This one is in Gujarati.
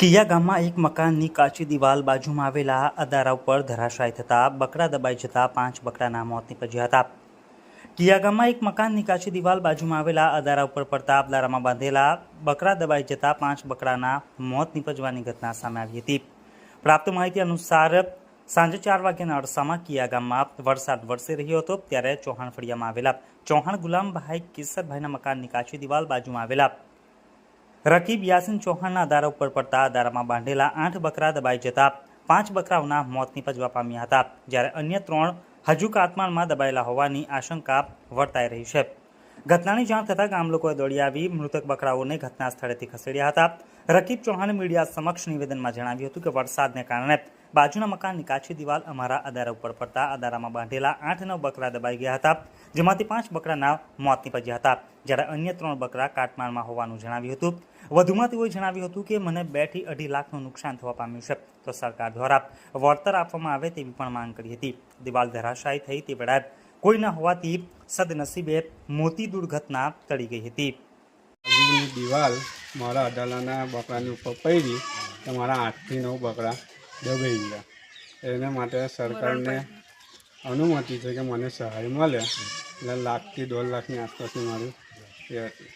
કિયા ગામમાં એક મકાનની કાચી દિવાલ બાજુમાં આવેલા અદારા ઉપર ધરાશાય થતાં બકરા દબાઈ જતાં પાંચ બકરાના મોત નીપજ્યા હતા. કિયા ગામમાં એક મકાનની કાચી દિવાલ બાજુમાં આવેલા અદારા ઉપર પડતા અબદારામાં બાંધેલા બકરા દબાઈ જતાં પાંચ બકરાના મોત નીપજવાની ઘટના સામે આવી હતી. પ્રાપ્ત માહિતી અનુસાર સાંજે ચાર વાગ્યાના અરસામાં કિયા ગામમાં વરસાદ વરસી રહ્યો હતો, ત્યારે ચૌહાણ ફળિયામાં આવેલા ચૌહાણ ગુલામભાઈ કેસરભાઈના મકાનની કાચી દિવાલ બાજુમાં આવેલા રકીબ યાસીન ચૌહાણના દારા ઉપર પડતા દારામાં બાંધેલા આઠ બકરા દબાઈ જતા પાંચ બકરાઓના મોત નિપજવા પામ્યા હતા, જ્યારે અન્ય ત્રણ હજુ કાતમાળમાં દબાયેલા હોવાની આશંકા વર્તાઈ રહી છે. ઘટનાની જાણ થતાં ગામ લોકોએ દોડી આવી મૃતક બકરાઓને ઘટના સ્થળેથી ખસેડ્યા હતા. રકીબ ચૌહાણે મીડિયા સમક્ષ નિવેદનમાં જણાવ્યું હતું કે વરસાદને કારણે બાજુના મકાનની કાચી દિવાલ અમારા અદારા ઉપર પડતા અદારામાં બાંધેલા આઠ નવ બકરા દબાઈ ગયા હતા, જેમાંથી પાંચ બકરાના મોત નીપજ્યા હતા. જ્યારે અન્ય ત્રણ બકરા કાટમાળમાં હોવાનું જણાવ્યું હતું. વધુમાં તેઓએ જણાવ્યું હતું કે, મને બેથી અઢી લાખનું નુકસાન થવા પામ્યું છે તો સરકાર દ્વારા વળતર આપવામાં આવે તેવી પણ માંગ કરી હતી. દિવાલ ધરાશાયી થઈ તે વેળાએ કોઈ ન હોવાથી સદનસીબે મોતી દુર્ઘટના ટળી ગઈ હતી. દિવાલ મારા અડાલાના બકરાની ઉપર પડી. તો મારા આઠથી નવ બકરા દબાઈ ગયા. એના માટે સરકારને અનુમતિ છે કે મને સહાય મળે. એટલે લાખથી દોઢ લાખની આસપાસની મારું એ હતી.